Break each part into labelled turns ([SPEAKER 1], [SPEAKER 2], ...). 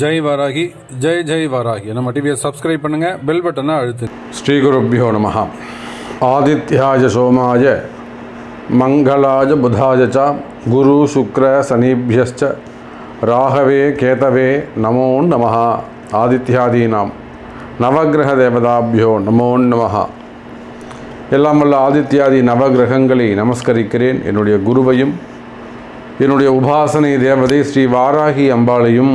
[SPEAKER 1] ஜெய் வாராகி ஜெய் ஜெய் வாராகி. நம்ம டிவியை சப்ஸ்கிரைப் பண்ணுங்கள் பெல் பட்டனை அழுத்து.
[SPEAKER 2] ஸ்ரீகுருப்போ நம ஆதித்யாய சோமாய மங்களாய புதாய ச குரு சுக்ர சனீபியஸ்ச ராகவே கேதவே நமோ நம ஆதித்யாதீனாம். நவகிரக தேவதாபியோ நமோ நம எல்லாம் வல்ல ஆதித்யாதி நவகிரகங்களை நமஸ்கரிக்கிறேன். என்னுடைய குருவையும் என்னுடைய உபாசனை தேவதை ஸ்ரீ வாராகி அம்பாளையும்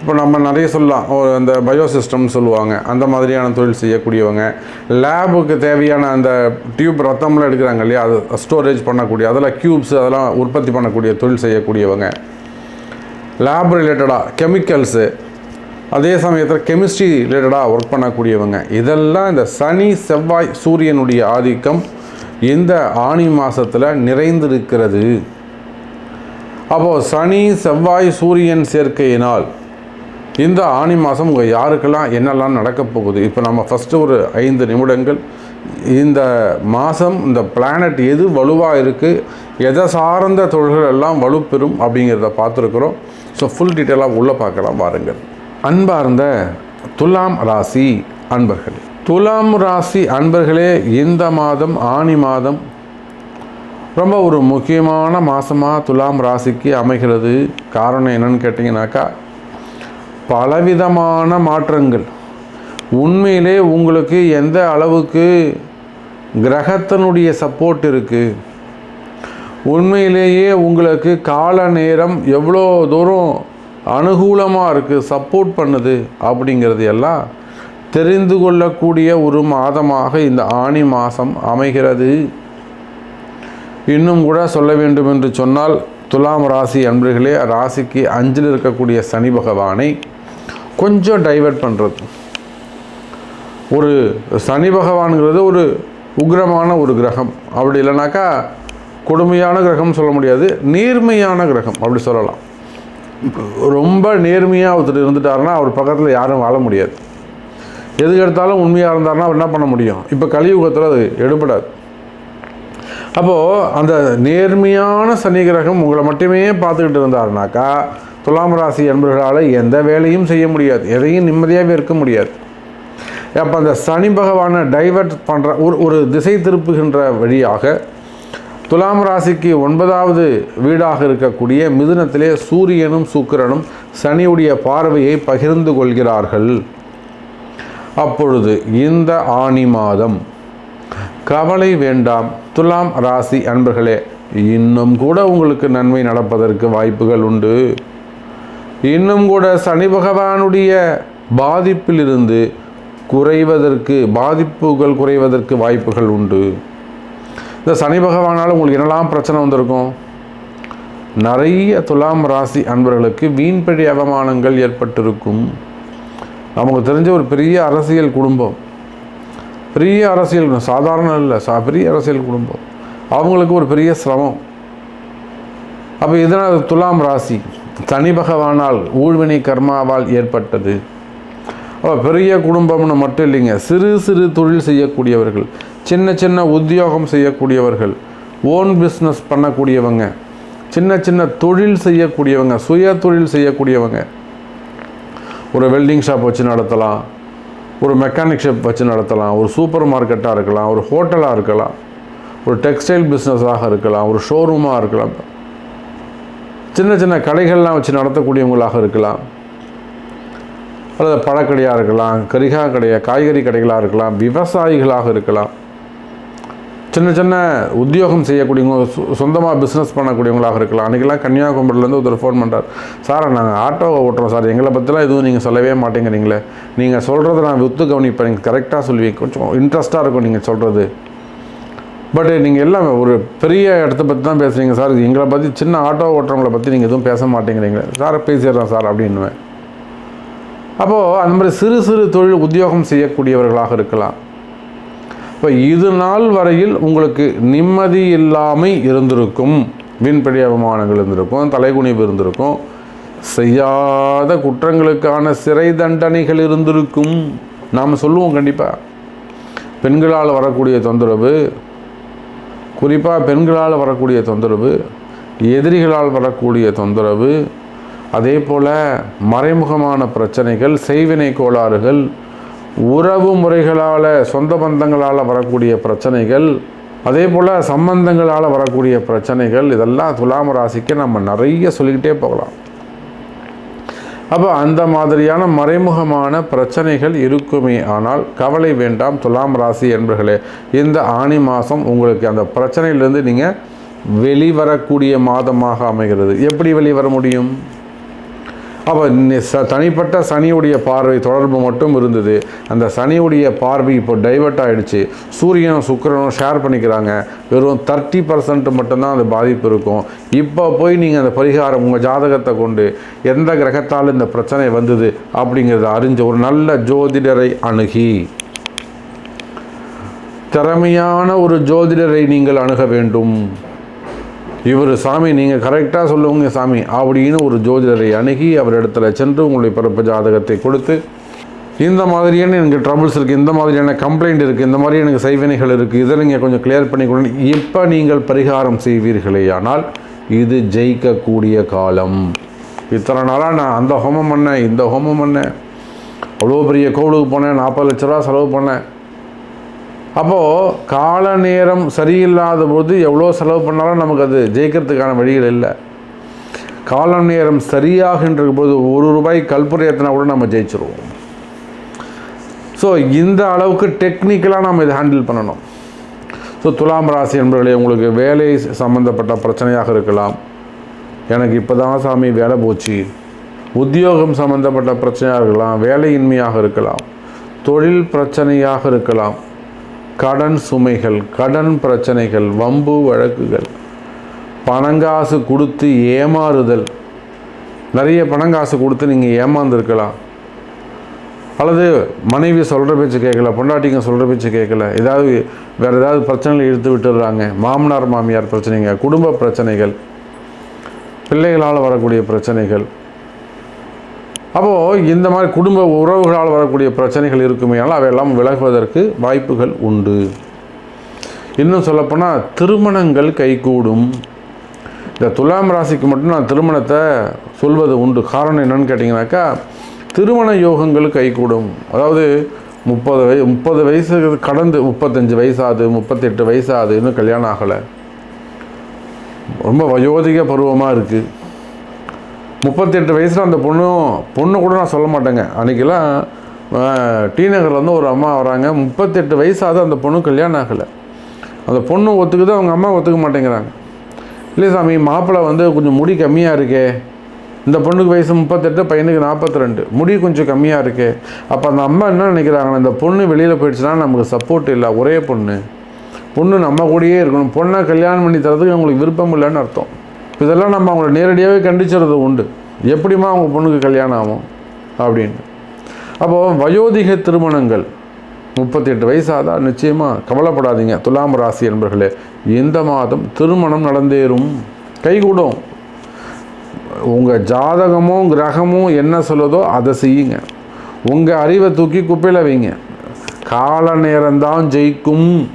[SPEAKER 2] இப்போ நம்ம நிறைய சொல்லலாம். ஒரு அந்த பயோசிஸ்டம்னு சொல்லுவாங்க. அந்த மாதிரியான தொழில் செய்யக்கூடியவங்க. லேபுக்கு தேவையான அந்த டியூப் ரத்தம்லாம் எடுக்கிறாங்க இல்லையா? அது ஸ்டோரேஜ் பண்ணக்கூடிய அதெல்லாம் க்யூப்ஸ் அதெல்லாம் உற்பத்தி பண்ணக்கூடிய தொழில் செய்யக்கூடியவங்க. லேப் ரிலேட்டடாக கெமிக்கல்ஸு அதே சமயத்தில் கெமிஸ்ட்ரி ரிலேட்டடாக ஒர்க் பண்ணக்கூடியவங்க. இதெல்லாம் இந்த சனி செவ்வாய் சூரியனுடைய ஆதிக்கம் இந்த ஆணி மாதத்தில் நிறைந்திருக்கிறது. அப்போது சனி செவ்வாய் சூரியன் சேர்க்கையினால் இந்த ஆணி மாதம் உங்கள் யாருக்கெல்லாம் என்னெல்லாம் நடக்கப் போகுது? இப்போ நம்ம ஃபஸ்ட்டு ஒரு ஐந்து நிமிடங்கள். இந்த மாதம் இந்த பிளானட் எது வலுவாக இருக்குது எதை சார்ந்த தொழில்கள் எல்லாம் வலுப்பெறும் அப்படிங்கிறத பார்த்துருக்குறோம். ஸோ ஃபுல் டீட்டெயிலாக உள்ளே பார்க்கலாம் பாருங்கள் அன்பார்ந்த துலாம் ராசி அன்பர்களே. துலாம் ராசி அன்பர்களே இந்த மாதம் ஆணி மாதம் ரொம்ப ஒரு முக்கியமான மாதமாக துலாம் ராசிக்கு அமைகிறது. காரணம் என்னன்னு கேட்டிங்கனாக்கா பலவிதமான மாற்றங்கள். உண்மையிலே உங்களுக்கு எந்த அளவுக்கு கிரகத்தினுடைய சப்போர்ட் இருக்குது உண்மையிலேயே உங்களுக்கு கால நேரம் எவ்வளோ தூரம் அனுகூலமாக இருக்குது சப்போர்ட் பண்ணுது அப்படிங்கிறது எல்லாம் தெரிந்து கொள்ளக்கூடிய ஒரு மாதமாக இந்த ஆணி மாதம் அமைகிறது. இன்னும் கூட சொல்ல வேண்டும் என்று சொன்னால் துலாம் ராசி அன்பர்களே ராசிக்கு அஞ்சில் இருக்கக்கூடிய சனி பகவானை கொஞ்சம் டைவர்ட் பண்ணுறது ஒரு சனி பகவான்கிறது ஒரு உக்ரமான ஒரு கிரகம். அப்படி இல்லைனாக்கா கொடுமையான கிரகம் சொல்ல முடியாது. நேர்மையான கிரகம் அப்படி சொல்லலாம். ரொம்ப நேர்மையாக ஒருத்தர் இருந்துட்டாருன்னா அவர் பக்கத்தில் யாரும் வாழ முடியாது. எதுக்கு எடுத்தாலும் உண்மையாக இருந்தாருன்னா அவர் என்ன பண்ண முடியும்? இப்போ கலியுகத்தில் அது எடுபடாது. அப்போது அந்த நேர்மையான சனி கிரகம் உங்களை மட்டுமே பார்த்துக்கிட்டு இருந்தாருனாக்கா துலாம் ராசி என்பவர்களால் எந்த வேலையும் செய்ய முடியாது. எதையும் நிம்மதியாகவே இருக்க முடியாது. அப்போ அந்த சனி பகவானை டைவர்ட் பண்ணுற ஒரு ஒரு திசை திருப்புகின்ற வழியாக துலாம் ராசிக்கு ஒன்பதாவது வீடாக இருக்கக்கூடிய மிதுனத்திலே சூரியனும் சுக்கிரனும் சனியுடைய பார்வையை பகிர்ந்து கொள்கிறார்கள். அப்பொழுது இந்த ஆணி மாதம் கவலை வேண்டாம். துலாம் ராசி அன்பர்களே இன்னும் கூட உங்களுக்கு நன்மை நடப்பதற்கு வாய்ப்புகள் உண்டு. இன்னும் கூட சனி பகவானுடைய பாதிப்பிலிருந்து குறைவதற்கு பாதிப்புகள் குறைவதற்கு வாய்ப்புகள் உண்டு. இந்த சனி பகவானால் உங்களுக்கு என்னெல்லாம் பிரச்சனை வந்திருக்கும்? நிறைய துலாம் ராசி அன்பர்களுக்கு வீண்பழி அவமானங்கள் ஏற்பட்டிருக்கும். நமக்கு தெரிஞ்ச ஒரு பெரிய அரசியல் குடும்பம். பெரிய அரசியல் சாதாரண இல்லை சா பெரிய அரசியல் குடும்பம். அவங்களுக்கு ஒரு பெரிய சிரமம். அப்போ இதனால் துலாம் ராசி. தனி பகவானால் ஊழ்வினை கர்மாவால் ஏற்பட்டது. அப்போ பெரிய குடும்பம்னு மட்டும் இல்லைங்க. சிறு சிறு தொழில் செய்யக்கூடியவர்கள் சின்ன சின்ன உத்தியோகம் செய்யக்கூடியவர்கள் ஓன் பிஸ்னஸ் பண்ணக்கூடியவங்க சின்ன சின்ன தொழில் செய்யக்கூடியவங்க சுய தொழில் செய்யக்கூடியவங்க. ஒரு வெல்டிங் ஷாப் வச்சு நடத்தலாம் ஒரு மெக்கானிக் ஷாப் வச்சு நடத்தலாம் ஒரு சூப்பர் மார்க்கெட்டாக இருக்கலாம் ஒரு ஹோட்டலாக இருக்கலாம் ஒரு டெக்ஸ்டைல் பிஸ்னஸாக இருக்கலாம் ஒரு ஷோரூமாக இருக்கலாம். சின்ன சின்ன கடைகள்லாம் வச்சு நடத்தக்கூடியவங்களாக இருக்கலாம். அல்லது பழக்கடையாக இருக்கலாம் கரிகா கடையாக காய்கறி கடைகளாக இருக்கலாம் விவசாயிகளாக இருக்கலாம். சின்ன சின்ன உத்தியோகம் செய்யக்கூடியவங்க சொ- சொந்தமாக பிஸ்னஸ் பண்ணக்கூடியவங்களாக இருக்கலாம். அன்றைக்கெல்லாம் கன்னியாகுமரியிலேருந்து ஒருத்தர் ஃபோன் பண்ணுறார் சார் நாங்கள் ஆட்டோவை ஓட்டுறோம் சார். எங்களை பற்றிலாம் எதுவும் நீங்கள் சொல்லவே மாட்டேங்கிறீங்களே. நீங்கள் சொல்கிறத நான் வித்து கவனிப்பேன். நீங்கள் கரெக்டாக சொல்லுவீங்க. கொஞ்சம் இன்ட்ரெஸ்ட்டாக இருக்கும் நீங்கள் சொல்கிறது பட் நீங்கள் எல்லாம் ஒரு பெரிய இடத்த பற்றி தான் பேசுகிறீங்க சார். எங்களை பற்றி சின்ன ஆட்டோ ஓட்டுறவங்களை பற்றி நீங்கள் எதுவும் பேச மாட்டேங்கிறீங்க சார் பேசிடுறேன் சார் அப்படின்னுவேன். அப்போது அந்த மாதிரி சிறு சிறு தொழில் உத்தியோகம் செய்யக்கூடியவர்களாக இருக்கலாம். இப்போ இது நாள் வரையில் உங்களுக்கு நிம்மதி இல்லாமல் இருந்திருக்கும். வீண்படி அவமானங்கள் இருந்திருக்கும். தலைகுனிவு இருந்திருக்கும். செய்யாத குற்றங்களுக்கான சிறை தண்டனைகள் இருந்திருக்கும். நாம் சொல்லுவோம் கண்டிப்பாக பெண்களால் வரக்கூடிய தொந்தரவு குறிப்பாக பெண்களால் வரக்கூடிய தொந்தரவு எதிரிகளால் வரக்கூடிய தொந்தரவு அதே போல் மறைமுகமான பிரச்சனைகள் செய்வினை கோளாறுகள் உறவு முறைகளால் சொந்த பந்தங்களால் வரக்கூடிய பிரச்சனைகள் அதே போல் சம்பந்தங்களால் வரக்கூடிய பிரச்சனைகள் இதெல்லாம் துலாம ராசிக்கு நம்ம நிறைய சொல்லிக்கிட்டே போகலாம். அப்போ அந்த மாதிரியான மறைமுகமான பிரச்சனைகள் இருக்குமே. ஆனால் கவலை வேண்டாம் துலாம் ராசி என்பர்களே. இந்த ஆணி மாதம் உங்களுக்கு அந்த பிரச்சனையிலிருந்து நீங்கள் வெளிவரக்கூடிய மாதமாக அமைகிறது. எப்படி வெளிவர முடியும்? அப்போ ச தனிப்பட்ட சனியுடைய பார்வை தொடர்பு மட்டும் இருந்தது. அந்த சனியுடைய பார்வை இப்போ டைவர்ட் ஆகிடுச்சு சூரியனும் சுக்கிரனும் ஷேர் பண்ணிக்கிறாங்க. வெறும் தேர்ட்டி பர்சன்ட் மட்டும்தான் அந்த பாதிப்பு இருக்கும். இப்போ போய் நீங்கள் அந்த பரிகாரம் உங்கள் ஜாதகத்தை கொண்டு எந்த கிரகத்தால் இந்த பிரச்சனை வந்தது அப்படிங்கிறத அறிஞ்ச ஒரு நல்ல ஜோதிடரை அணுகி. திறமையான ஒரு ஜோதிடரை நீங்கள் அணுக வேண்டும். இவர் சாமி நீங்கள் கரெக்டாக சொல்லுவீங்க சாமி. அப்படின்னு ஒரு ஜோதிடரை அணுகி அவர் இடத்துல சென்று உங்களுடைய பிறப்பு ஜாதகத்தை கொடுத்து இந்த மாதிரியான எனக்கு ட்ரபிள்ஸ் இருக்குது இந்த மாதிரியான கம்ப்ளைண்ட் இருக்குது இந்த மாதிரி எனக்கு செய்வினைகள் இருக்குது இதை நீங்கள் கொஞ்சம் கிளியர் பண்ணி கொடுங்க. இப்போ நீங்கள் பரிகாரம் செய்வீர்களே ஆனால் இது ஜெயிக்கக்கூடிய காலம். இத்தனை நாளாக நான் அந்த ஹோமம் பண்ணேன் இந்த ஹோமம் பண்ணேன். அவ்வளோ பெரிய கோவிலுக்கு போனேன் நாற்பது லட்ச ரூபா செலவு பண்ணேன். அப்போது கால நேரம் சரியில்லாத போது எவ்வளோ செலவு பண்ணாலும் நமக்கு அது ஜெயிக்கிறதுக்கான வழிகள் இல்லை. கால நேரம் சரியாகின்ற போது ஒரு ரூபாய் கல்புரை ஏற்றினா கூட நம்ம ஜெயிச்சிருவோம். ஸோ இந்த அளவுக்கு டெக்னிக்கலாக நம்ம இதை ஹேண்டில் பண்ணணும். ஸோ துலாம் ராசி என்பவர்களே உங்களுக்கு வேலை சம்மந்தப்பட்ட பிரச்சனையாக இருக்கலாம். எனக்கு இப்போ தான் சாமி வேலை போச்சு. உத்தியோகம் சம்மந்தப்பட்ட பிரச்சனையாக இருக்கலாம். வேலையின்மையாக இருக்கலாம். தொழில் பிரச்சனையாக இருக்கலாம். கடன் சுமைகள் கடன் பிரச்சனைகள் வம்பு வழக்குகள் பணங்காசு கொடுத்து ஏமாறுதல். நிறைய பணங்காசு கொடுத்து நீங்கள் ஏமாந்துருக்கலாம். அல்லது மனைவி சொல்கிற பேச்சு கேட்கல பொண்டாட்டிங்க சொல்கிற பேச்சு கேட்கல ஏதாவது வேறு ஏதாவது பிரச்சனைகள் இழுத்து விட்டுடுறாங்க. மாமனார் மாமியார் பிரச்சனைங்க குடும்ப பிரச்சனைகள் பிள்ளைகளால் வரக்கூடிய பிரச்சனைகள் அப்போது இந்த மாதிரி குடும்ப உறவுகளால் வரக்கூடிய பிரச்சனைகள் இருக்குமேயானால் அவையெல்லாம் விலகுவதற்கு வாய்ப்புகள் உண்டு. இன்னும் சொல்லப்போனால் திருமணங்கள் கைகூடும். இந்த துலாம் ராசிக்கு மட்டும் நான் திருமணத்தை சொல்வது உண்டு. காரணம் என்னன்னு கேட்டிங்கனாக்கா திருமண யோகங்கள் கைகூடும். அதாவது முப்பது வய முப்பது வயசு கடந்து முப்பத்தஞ்சு வயசாகுது முப்பத்தெட்டு வயசாகுது இன்னும் கல்யாணம் ஆகலை. ரொம்ப வயோதிக பருவமாக இருக்குது முப்பத்தெட்டு வயசில் அந்த பொண்ணும் பொண்ணு கூட நான் சொல்ல மாட்டேங்க. அன்றைக்கெல்லாம் டி நகர்லேருந்து ஒரு அம்மா வராங்க. முப்பத்தெட்டு வயசாவது அந்த பொண்ணு கல்யாணம் ஆகலை. அந்த பொண்ணு ஒத்துக்குது அவங்க அம்மா ஒத்துக்க மாட்டேங்கிறாங்க. இல்லை சாமி மாப்பிள்ளை வந்து கொஞ்சம் முடி கம்மியாக இருக்கே. இந்த பொண்ணுக்கு வயசு முப்பத்தெட்டு பையனுக்கு நாற்பத்தி ரெண்டு முடி கொஞ்சம் கம்மியாக இருக்கே. அப்போ அந்த அம்மா என்ன நினைக்கிறாங்கன்னா இந்த பொண்ணு வெளியில் போயிடுச்சுன்னா நமக்கு சப்போர்ட் இல்லை. ஒரே பொண்ணு. பொண்ணு நம்ம கூடயே இருக்கணும். பொண்ணை கல்யாணம் பண்ணி தரதுக்கு அவங்களுக்கு விருப்பம் இல்லைன்னு அர்த்தம். இதெல்லாம் நம்ம அவங்கள நேரடியாகவே கண்டிச்சுறது உண்டு. எப்படிம்மா அவங்க பொண்ணுக்கு கல்யாணம் ஆகும்? அப்படின்னு. அப்போது வயோதிக திருமணங்கள் முப்பத்தெட்டு வயசாதா நிச்சயமாக கவலைப்படாதீங்க. துலாம் ராசி என்பர்களே இந்த மாதம் திருமணம் நடந்தேறும். கைகூடும். உங்கள் ஜாதகமும் கிரகமும் என்ன சொல்லுதோ அதை செய்யுங்க. உங்கள் அறிவை தூக்கி குப்பையில் வைங்க. கால நேரம்தான் ஜெயிக்கும்.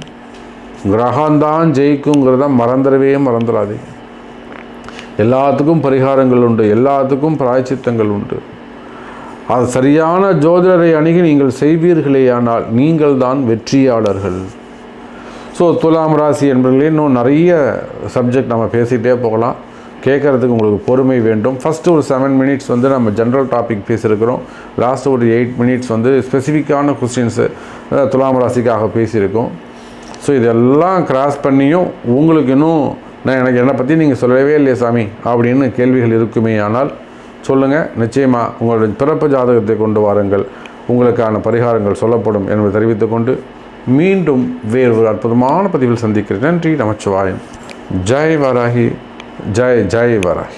[SPEAKER 2] கிரகம்தான் ஜெயிக்குங்கிறத மறந்துடவே மறந்துடாதீங்க. எல்லாத்துக்கும் பரிகாரங்கள் உண்டு எல்லாத்துக்கும் பிராய்ச்சித்தங்கள் உண்டு. அது சரியான ஜோதிடரை அணுகி நீங்கள் செய்வீர்களேயானால் நீங்கள் தான் வெற்றியாளர்கள். ஸோ துலாம் ராசி என்பதிலே இன்னும் நிறைய சப்ஜெக்ட் நம்ம பேசிகிட்டே போகலாம். கேட்குறதுக்கு உங்களுக்கு பொறுமை வேண்டும். ஃபஸ்ட்டு ஒரு செவன் மினிட்ஸ் வந்து நம்ம ஜென்ரல் டாபிக் பேசியிருக்கிறோம். லாஸ்ட் ஒரு எயிட் மினிட்ஸ் வந்து ஸ்பெசிஃபிக்கான கொஸ்டின்ஸு துலாம் ராசிக்காக பேசியிருக்கோம். ஸோ இதெல்லாம் கிராஸ் பண்ணியும் உங்களுக்கு இன்னும் நான் எனக்கு என்னை பற்றி நீங்கள் சொல்லவே இல்லையே சாமி அப்படின்னு கேள்விகள் இருக்குமே ஆனால் சொல்லுங்கள் நிச்சயமாக உங்களுடைய பிறப்பு ஜாதகத்தை கொண்டு வாருங்கள். உங்களுக்கான பரிகாரங்கள் சொல்லப்படும் என்பதை தெரிவித்துக்கொண்டு மீண்டும் வேறு ஒரு அற்புதமான பதிவில் சந்திக்கிறேன். நன்றி நமச்சிவாயம். ஜெய் வராகி. ஜெய் ஜெய் வராகி.